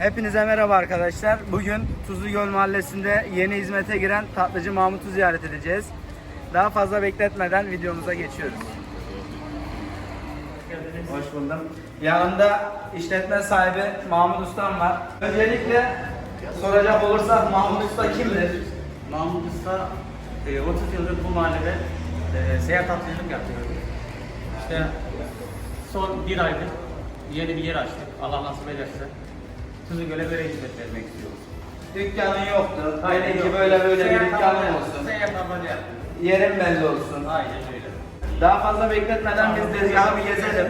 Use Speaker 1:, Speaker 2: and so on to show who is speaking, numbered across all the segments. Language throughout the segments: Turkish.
Speaker 1: Hepinize merhaba arkadaşlar. Bugün Tuzlugöl Mahallesi'nde yeni hizmete giren Tatlıcı Mahmut'u ziyaret edeceğiz. Daha fazla bekletmeden videomuza geçiyoruz. Hoş buldum. Yanımda işletme sahibi Mahmut Ustam var. Öncelikle soracak olursak Mahmut Usta kimdir?
Speaker 2: Mahmut Usta e, 30 yıldır bu mahallede e, seyahat tatlılık yapıyor. İşte son bir aydır yeni bir yer açtık. Allah nasip ederse Tuzlugöl'e böyle hizmet vermek istiyoruz.
Speaker 1: Dükkanın yoktu. Dedi ki böyle böyle bir
Speaker 2: tatlılığı-
Speaker 1: olsun.
Speaker 2: Tatlılığı yapıyoruz.
Speaker 1: Yerim belli olsun.
Speaker 2: Aynen öyle.
Speaker 1: Daha fazla bekletmeden biz tezgahı bir gezelim.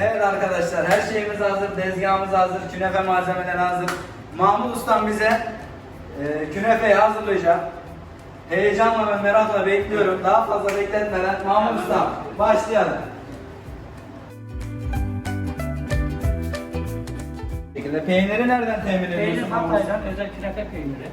Speaker 1: Evet arkadaşlar her şeyimiz hazır, tezgahımız hazır, künefe malzemeleri hazır. Mahmut Ustam bize e, künefeyi hazırlayacak. Heyecanla ve merakla bekliyorum. Daha fazla bekletmeden Mahmut Ustam başlayalım. Peyniri nereden temin
Speaker 2: Peynir
Speaker 1: ediyorsun Mahmut Ustam?
Speaker 2: Hatay'dan özel künefe peyniri.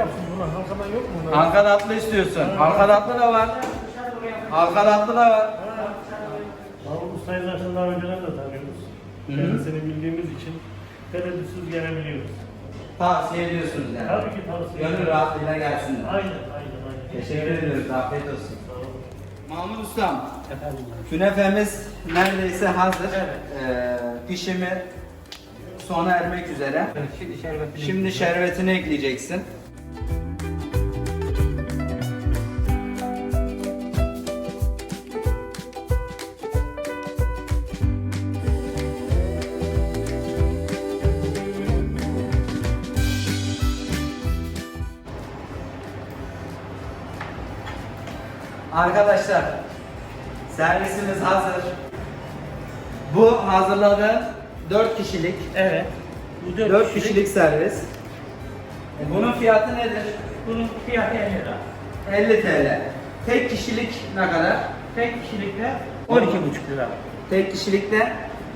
Speaker 3: Yapsın buna, halkadan yok mu bunlar?
Speaker 1: Halka tatlı istiyorsun. Halka tatlı da var. Halka tatlı da var.
Speaker 3: Mahmut Usta'yı zaten daha önceden de tanıyoruz.
Speaker 1: Hı hı.
Speaker 3: Kendisini bildiğimiz için tereddütsüz gelebiliyoruz.
Speaker 1: Tavsiye ediyorsunuz yani.
Speaker 3: Tabii ki tavsiye
Speaker 1: Gönül
Speaker 3: ederim.
Speaker 1: rahatlığıyla gelsinler.
Speaker 3: Aynen, aynen, aynen.
Speaker 1: Teşekkür ediyoruz. Afiyet olsun.
Speaker 3: Sağ olun.
Speaker 1: Mahmut Ustam,
Speaker 2: Efendim.
Speaker 1: künefemiz neredeyse hazır.
Speaker 2: Evet.
Speaker 1: Ee, pişimi sona ermek üzere.
Speaker 2: Şimdi şerbetini
Speaker 1: Şimdi şerbetini ekleyeceksin. Arkadaşlar, servisimiz hazır. Bu hazırladığım 4 kişilik
Speaker 2: Evet. Bu 4,
Speaker 1: 4 kişilik servis. E, Bunun fiyatı nedir?
Speaker 2: Bunun fiyatı 50 lira.
Speaker 1: 50 TL. Tek kişilik ne kadar?
Speaker 2: Tek kişilikte 12,5 lira.
Speaker 1: Tek kişilikte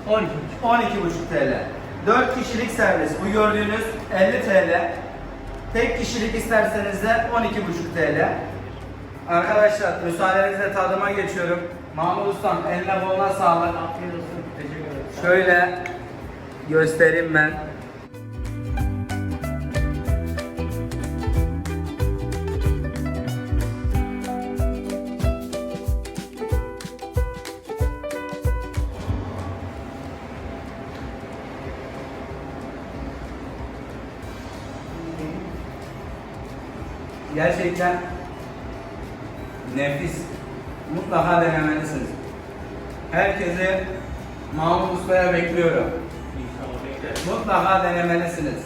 Speaker 2: 12,5.
Speaker 1: 12,5 TL. 4 kişilik servis. Bu gördüğünüz 50 TL. Tek kişilik isterseniz de 12,5 TL. Arkadaşlar müsaadenizle tadıma geçiyorum. Mahmut Ustam eline koluna sağlık.
Speaker 2: Afiyet olsun. Teşekkür ederim.
Speaker 1: Şöyle göstereyim ben. Gerçekten nefis. Mutlaka denemelisiniz. Herkesi Mahmut Usta'ya bekliyorum. Mutlaka denemelisiniz.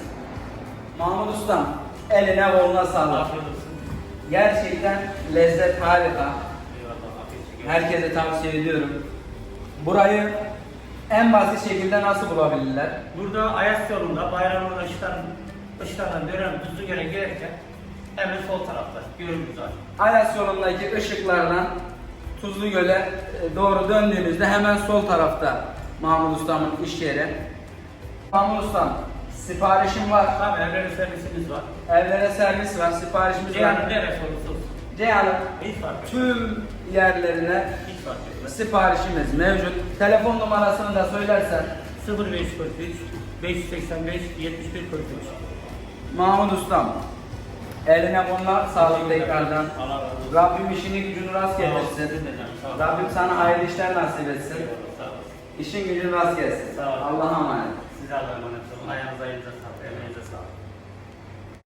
Speaker 1: Mahmut Ustam, eline koluna sağlık. Gerçekten lezzet harika. Herkese tavsiye ediyorum. Burayı en basit şekilde nasıl bulabilirler?
Speaker 2: Burada Ayas yolunda bayramın ışıktan, ışıklardan dönen tuzlu göre gelirken hemen sol tarafta görürüz zaten.
Speaker 1: Ayas yolundaki ışıklardan Tuzlu Göl'e e, doğru döndüğünüzde hemen sol tarafta Mahmut Ustam'ın iş yeri. Mahmut Ustam, siparişim var.
Speaker 2: Tabii evrenin servisimiz var.
Speaker 1: Evlere servis var, siparişimiz
Speaker 2: Ceyhan'ın
Speaker 1: var.
Speaker 2: neresi olursa olsun.
Speaker 1: Ceyhan'ın tüm yerlerine siparişimiz mevcut. Telefon numarasını da söylersen
Speaker 2: 0543 585 71 43.
Speaker 1: Mahmut Ustam. Eline bunlar sağlık tekrardan. Rabbim işini gücünü rast getirsin. Rabbim sana hayırlı işler nasip etsin. İşin gücün rast gelsin. Allah'a emanet.
Speaker 2: Size Allah'a emanet olun. Ayağınıza elinize sağlık.